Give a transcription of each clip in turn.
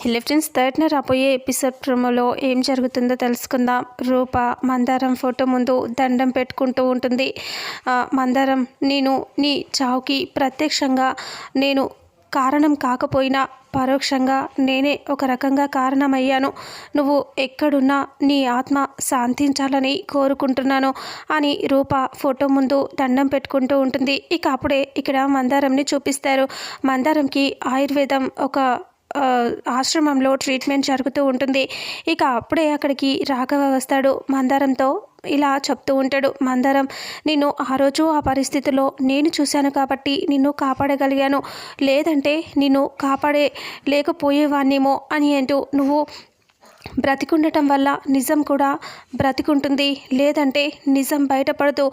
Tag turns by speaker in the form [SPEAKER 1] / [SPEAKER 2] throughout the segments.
[SPEAKER 1] Friends థర్డ్న రాబోయే episode ప్రోమోలో ఏం జరుగుతుందో తెలుసుకుందాం. రూప మందారం ఫోటో ముందు దండం పెట్టుకుంటూ ఉంటుంది. మందారం నేను నీ చావుకి ప్రత్యక్షంగా నేను కారణం కాకపోయినా పరోక్షంగా నేనే ఒక రకంగా కారణమయ్యాను. నువ్వు ఎక్కడున్నా నీ ఆత్మ శాంతించాలని కోరుకుంటున్నాను అని రూప ఫోటో ముందు దండం పెట్టుకుంటూ ఉంటుంది. ఇక అప్పుడే ఇక్కడ మందారంని చూపిస్తారు. మందారంకి ఆయుర్వేదం ఒక ఆశ్రమంలో ట్రీట్మెంట్ జరుగుతూ ఉంటుంది. ఇక అప్పుడే అక్కడికి రాఘవ వస్తాడు. మందారంతో ఇలా చెప్తూ ఉంటాడు. మందారం నిన్ను ఆ రోజు ఆ పరిస్థితిలో నేను చూశాను కాబట్టి నిన్ను కాపాడగలిగాను. లేదంటే నిన్ను కాపాడే లేకపోయేవాన్నేమో అని అంటూ నువ్వు బ్రతికుండటం వల్ల నిజం కూడా బ్రతికుంటుంది. లేదంటే నిజం బయటపడదు.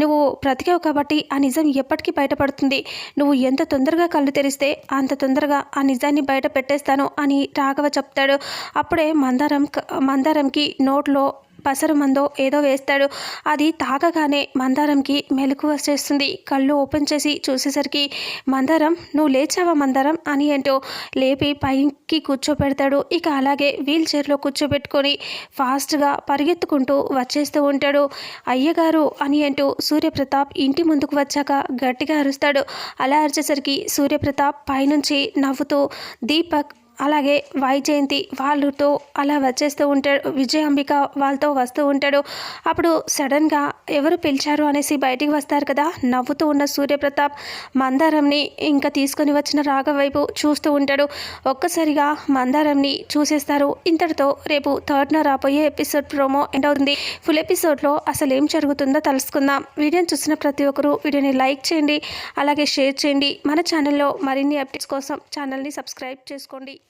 [SPEAKER 1] నువ్వు బ్రతికావు కాబట్టి ఆ నిజం ఎప్పటికీ బయటపడుతుంది. నువ్వు ఎంత తొందరగా కళ్ళు తెరిస్తే అంత తొందరగా ఆ నిజాన్ని బయట పెట్టేస్తాను అని రాఘవ చెప్తాడు. అప్పుడే మందారం మందారంకి నోట్లో పసరు మందో ఏదో వేస్తాడు. అది తాగగానే మందారంకి మెలకు వచ్చేస్తుంది కళ్ళు ఓపెన్ చేసి చూసేసరికి మందారం నువ్వు లేచావా మందారం? అని అంటూ లేపి పైకి కూర్చోపెడతాడు. ఇక అలాగే వీల్ చైర్లో కూర్చోబెట్టుకొని ఫాస్ట్గా పరిగెత్తుకుంటూ వచ్చేస్తూ ఉంటాడు. అయ్యగారు అని అంటూ సూర్యప్రతాప్ ఇంటి ముందుకు వచ్చాక గట్టిగా అరుస్తాడు. అలా అరిచేసరికి సూర్యప్రతాప్ పైనుంచి నవ్వుతూ దీపక్ అలాగే వైజయంతి వాళ్ళతో అలా వచ్చేస్తూ ఉంటాడు. విజయాంబిక వాళ్ళతో వస్తూ ఉంటాడు. అప్పుడు సడన్గా ఎవరు పిలిచారు అనేసి బయటికి వస్తారు కదా. నవ్వుతూ ఉన్న సూర్యప్రతాప్ మందారంని ఇంకా తీసుకొని వచ్చిన రాఘవ్ వైపు చూస్తూ ఉంటాడు. ఒక్కసారిగా మందారంని చూసేస్తారు. ఇంతటితో రేపు థర్డ్న రాబోయే ఎపిసోడ్ ప్రోమో ఎండ్ అవుతుంది. ఫుల్ ఎపిసోడ్లో అసలు ఏం జరుగుతుందో తెలుసుకుందాం. వీడియోని చూసిన ప్రతి ఒక్కరూ వీడియోని లైక్ చేయండి. అలాగే షేర్ చేయండి. మన ఛానల్లో మరిన్ని అప్డేట్స్ కోసం ఛానల్ని సబ్స్క్రైబ్ చేసుకోండి.